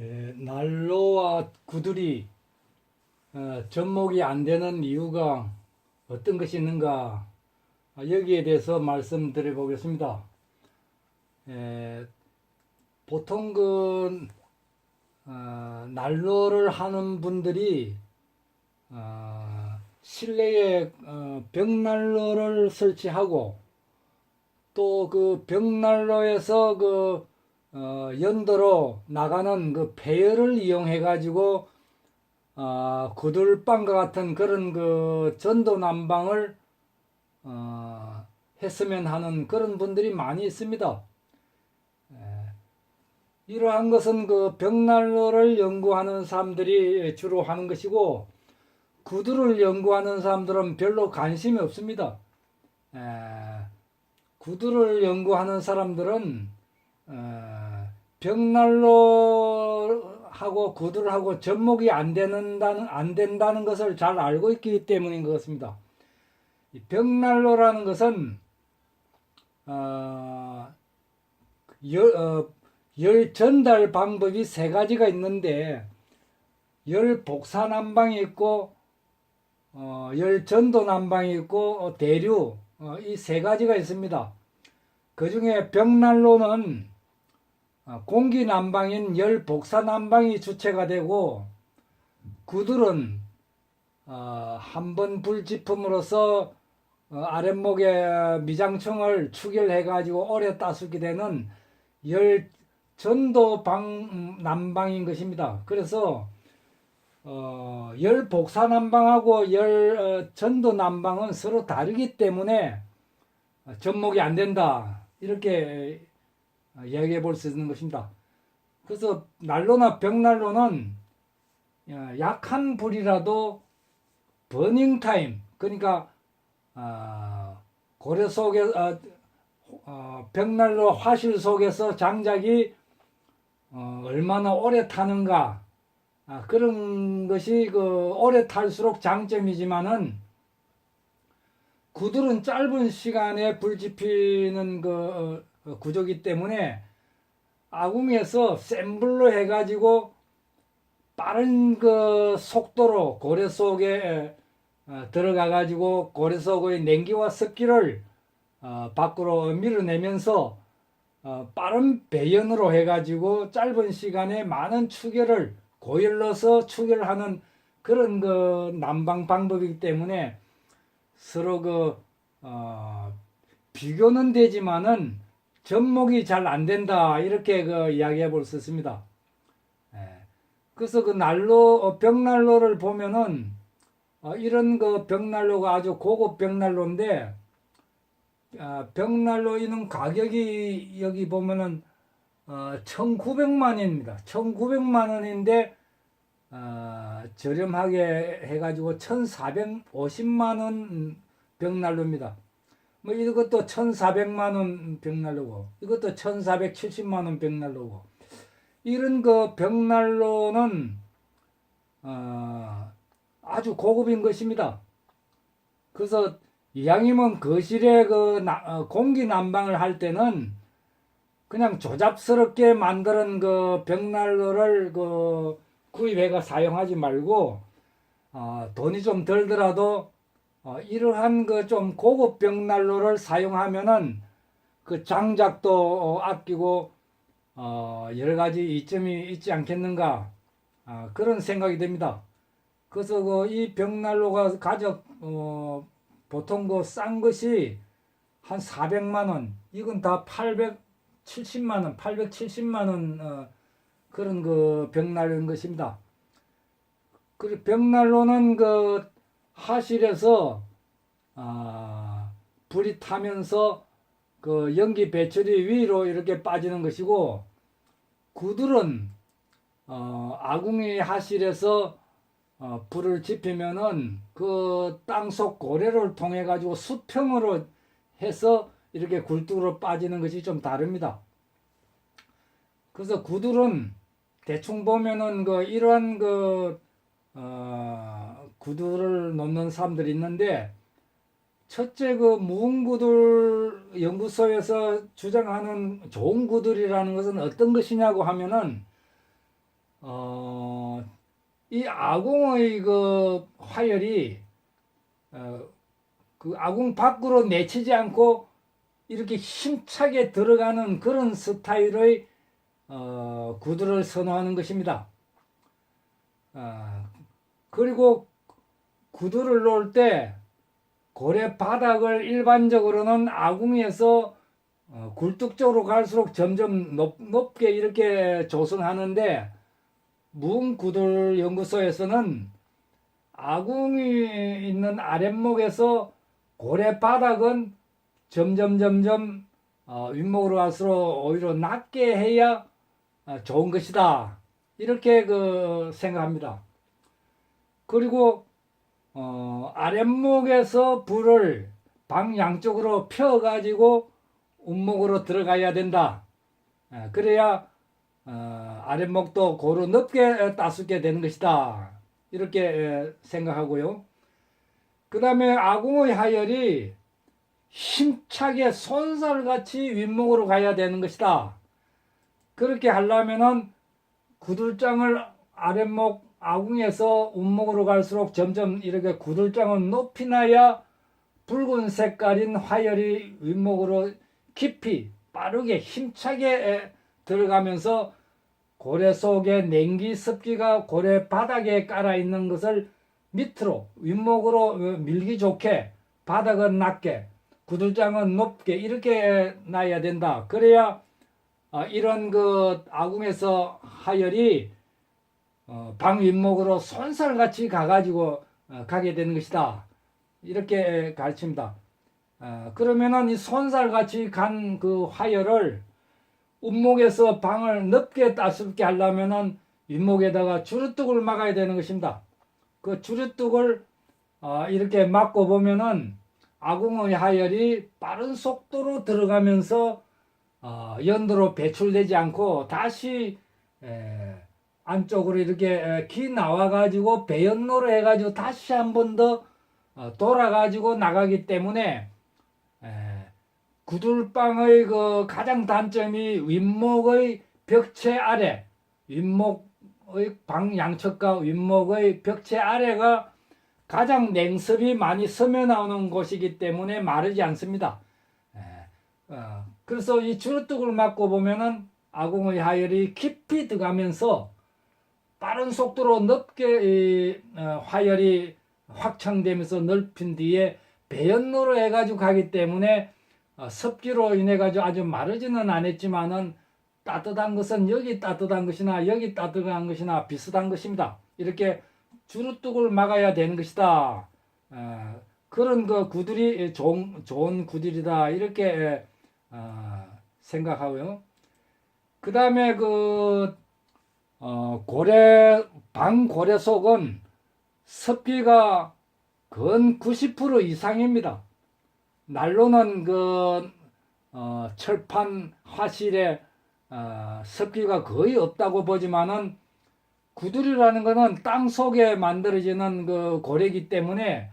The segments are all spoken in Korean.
에, 난로와 구들이 어, 접목이 안 되는 이유가 어떤 것이 있는가 아, 여기에 대해서 말씀드려 보겠습니다. 에, 보통 그 어, 난로를 하는 분들이 어, 실내에 어, 벽난로를 설치하고 또 그 벽난로에서 그 어, 연도로 나가는 그 배열을 이용해 가지고 어, 구들방과 같은 그런 그 전도 난방을 어, 했으면 하는 그런 분들이 많이 있습니다. 에, 이러한 것은 그 벽난로를 연구하는 사람들이 주로 하는 것이고 구두를 연구하는 사람들은 별로 관심이 없습니다. 에, 구두를 연구하는 사람들은 어, 벽난로 하고 구두하고 접목이 안 된다는 안 된다는 것을 잘 알고 있기 때문인 것 같습니다. 이 벽난로라는 것은 어, 열, 어, 열 전달 방법이 세 가지가 있는데 열 복사 난방이 있고 어, 열 전도 난방이 있고 어, 대류 이세 가지가 있습니다. 그 중에 벽난로는 어, 공기 난방인 열 복사 난방이 주체가 되고 구들은 어, 한번 불지품으로서 어, 아랫목에 미장청을 추결해 가지고 오래 따수게 되는 열 전도 방 음, 난방인 것입니다. 그래서 어, 열 복사 난방하고 열 어, 전도 난방은 서로 다르기 때문에 어, 접목이 안 된다. 이렇게 어, 이야기해 볼 수 있는 것입니다. 그래서 난로나 벽난로는 어, 약한 불이라도 버닝 타임 그러니까 어, 고래 속에 어, 어, 벽난로 화실 속에서 장작이 어, 얼마나 오래 타는가 아, 그런 것이 그 오래 탈수록 장점이지만은 구들은 짧은 시간에 불 지피는 그 어, 구조기 때문에 아궁이에서 센 불로 해가지고 빠른 그 속도로 고래 속에 어, 들어가 가지고 고래 속의 냉기와 습기를 어, 밖으로 밀어내면서 어, 빠른 배연으로 해가지고 짧은 시간에 많은 추결을 고열로서 추결하는 그런 그 난방 방법이기 때문에 서로 그 어, 비교는 되지만은 접목이 잘 안 된다 이렇게 그 이야기해 볼 수 있습니다. 예. 그래서 그 난로 어, 벽난로를 보면은 어, 이런 그 벽난로가 아주 고급 벽난로인데 아, 벽난로 이는 가격이 여기 보면은 어, 1,900만 원입니다. 1,900만 원인데 어, 저렴하게 해가지고 1,450만 원 벽난로입니다. 뭐 이것도 1,400만 원 벽난로고 이것도 1,470만 원 벽난로고 이런 그 벽난로는 어, 아주 고급인 것입니다. 그래서 이왕이면 거실에 그 나- 어, 공기 난방을 할 때는 그냥 조잡스럽게 만드는 그 벽난로를 그 구입해가 사용하지 말고 어, 돈이 좀 들더라도 어, 이러한 그 좀 고급 벽난로를 사용하면은 그 장작도 어, 아끼고 어, 여러 가지 이점이 있지 않겠는가 아, 그런 생각이 듭니다. 그래서 그 이 벽난로가 가격 어, 보통 그 싼 것이 한 400만 원, 이건 다 870만 원, 870만 원 어, 그런 그 벽난로인 것입니다. 그 벽난로는 그 하실에서 아, 불이 타면서 그 연기 배출이 위로 이렇게 빠지는 것이고 구들은 어, 아궁이 하실에서 어, 불을 지피면은 그 땅속 고래를 통해 가지고 수평으로 해서 이렇게 굴뚝으로 빠지는 것이 좀 다릅니다. 그래서 구들은 대충 보면은 그 이러한 그 어, 구두를 놓는 사람들이 있는데 첫째 그 무궁구들 연구소에서 주장하는 좋은 구들이라는 것은 어떤 것이냐고 하면은 어, 이 아궁의 그 화열이 어, 그 아궁 밖으로 내치지 않고 이렇게 힘차게 들어가는 그런 스타일의 어, 구두를 선호하는 것입니다. 아, 그리고 구두를 놓을 때 고래 바닥을 일반적으로는 아궁에서 어, 굴뚝 쪽으로 갈수록 점점 높, 높게 이렇게 조성하는데 무궁구들 연구소에서는 아궁이 있는 아랫목에서 고래 바닥은 점점 점점 어, 윗목으로 갈수록 오히려 낮게 해야 어, 좋은 것이다 이렇게 그 생각합니다. 그리고 어, 아랫목에서 불을 방 양쪽으로 펴 가지고 운목으로 들어가야 된다. 예, 그래야 어, 아랫목도 고루 넓게 따숩게 되는 것이다. 이렇게 예, 생각하고요. 그 다음에 아궁의 하열이 힘차게 손살같이 윗목으로 가야 되는 것이다. 그렇게 하려면은 구들장을 아랫목 아궁에서 운목으로 갈수록 점점 이렇게 구들장을 높이 나야 붉은 색깔인 화열이 윗목으로 깊이 빠르게 힘차게 에, 들어가면서 고래 속에 냉기 습기가 고래 바닥에 깔아 있는 것을 밑으로 윗목으로 어, 밀기 좋게 바닥은 낮게 구들장은 높게 이렇게 놔야 된다. 그래야 어, 이런 그 아궁에서 하열이 어, 방 윗목으로 손살같이 가가지고 어, 가게 되는 것이다. 이렇게 가르칩니다. 어, 그러면은 이 손살같이 간 그 화열을 운목에서 방을 넓게 따숩게 하려면은 윗목에다가 주르뚝을 막아야 되는 것입니다. 그 주르뚝을 어, 이렇게 막고 보면은 아궁의 하열이 빠른 속도로 들어가면서 어, 연도로 배출되지 않고 다시 에, 안쪽으로 이렇게 에, 기 나와가지고 배연로로 해가지고 다시 한 번더 어, 돌아가지고 나가기 때문에 에, 구들방의 그 가장 단점이 윗목의 벽체 아래 윗목의 방 양측과 윗목의 벽체 아래가 가장 냉습이 많이 스며 나오는 곳이기 때문에 마르지 않습니다. 에, 어, 그래서 이 주르뚝을 맞고 보면은 아궁의 하열이 깊이 들어가면서 빠른 속도로 넓게 이, 어, 화열이 확장되면서 넓힌 뒤에 배연로로 해가지고 가기 때문에 어, 습기로 인해 가지고 아주 마르지는 않았지만은 따뜻한 것은 여기 따뜻한 것이나 여기 따뜻한 것이나 비슷한 것입니다. 이렇게 주루뚝을 막아야 되는 것이다. 어, 그런 그 구들이 좋은, 좋은 구들이다. 이렇게 어, 생각하고요. 그 다음에 그 어, 고래 방 고래 속은 습기가 근 90% 이상입니다. 난로는 그 어, 철판 화실에 어, 습기가 거의 없다고 보지만은 구들이라는 것은 땅 속에 만들어지는 그 고래이기 때문에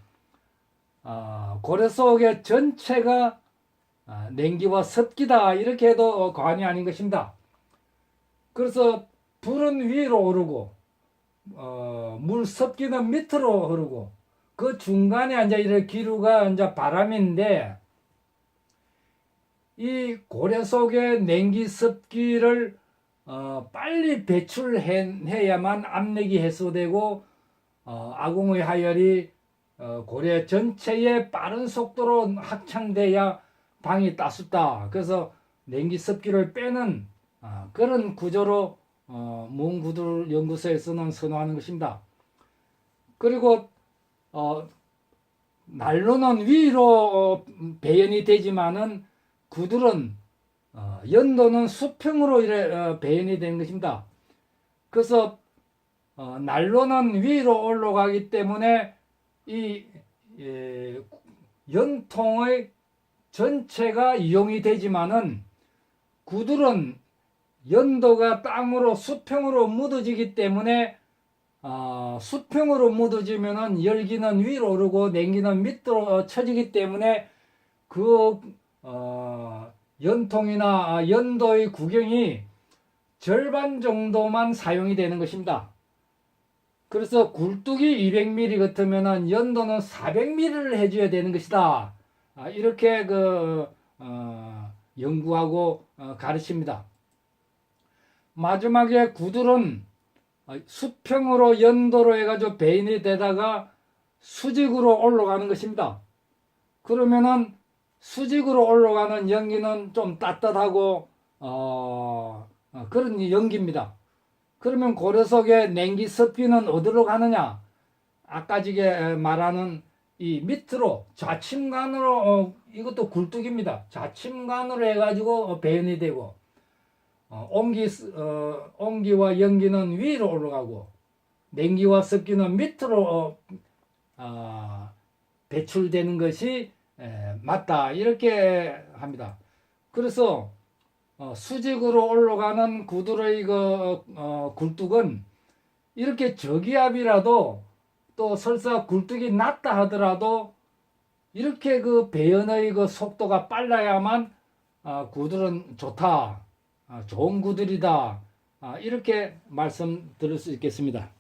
어, 고래 속의 전체가 어, 냉기와 습기다 이렇게 해도 과언이 아닌 것입니다. 그래서 불은 위로 오르고 어, 물 습기는 밑으로 흐르고 그 중간에 이제 이런 기류가 이제 바람인데 이 고래 속의 냉기 습기를 어, 빨리 배출해야만 압력이 해소되고 어, 아궁의 하열이 어, 고래 전체에 빠른 속도로 확장돼야 방이 따숩다. 그래서 냉기 습기를 빼는 어, 그런 구조로 어, 문구들 연구소에서는 선호하는 것입니다. 그리고 어, 난로는 위로 어, 배연이 되지만은 구들은 어, 연도는 수평으로 이래 어, 배연이 되는 것입니다. 그래서 어, 난로는 위로 올라가기 때문에 이 예, 연통의 전체가 이용이 되지만은 구들은 연도가 땅으로 수평으로 묻어지기 때문에 어, 수평으로 묻어지면은 열기는 위로 오르고 냉기는 밑으로 쳐지기 때문에 그 어, 연통이나 연도의 구경이 절반 정도만 사용이 되는 것입니다. 그래서 굴뚝이 200mm 같으면은 연도는 400mm를 해줘야 되는 것이다. 아, 이렇게 그 어, 연구하고 어, 가르칩니다. 마지막에 구들은 어, 수평으로 연도로 해가지고 베인이 되다가 수직으로 올라가는 것입니다. 그러면은 수직으로 올라가는 연기는 좀 따뜻하고 어, 어, 그런 연기입니다. 그러면 고려 속의 냉기 습기는 어디로 가느냐? 아까 지게 말하는 이 밑으로 좌침관으로 어, 이것도 굴뚝입니다. 좌침관으로 해가지고 어, 배연이 되고 어, 온기 어, 온기와 연기는 위로 올라가고 냉기와 습기는 밑으로 어, 아, 배출되는 것이 에, 맞다 이렇게 합니다. 그래서 어, 수직으로 올라가는 구두의 그 어, 굴뚝은 이렇게 저기압이라도 또 설사 굴뚝이 낮다 하더라도 이렇게 그 배연의 그 속도가 빨라야만 아, 구들은 좋다, 아, 좋은 구들이다 아, 이렇게 말씀 드릴 수 있겠습니다.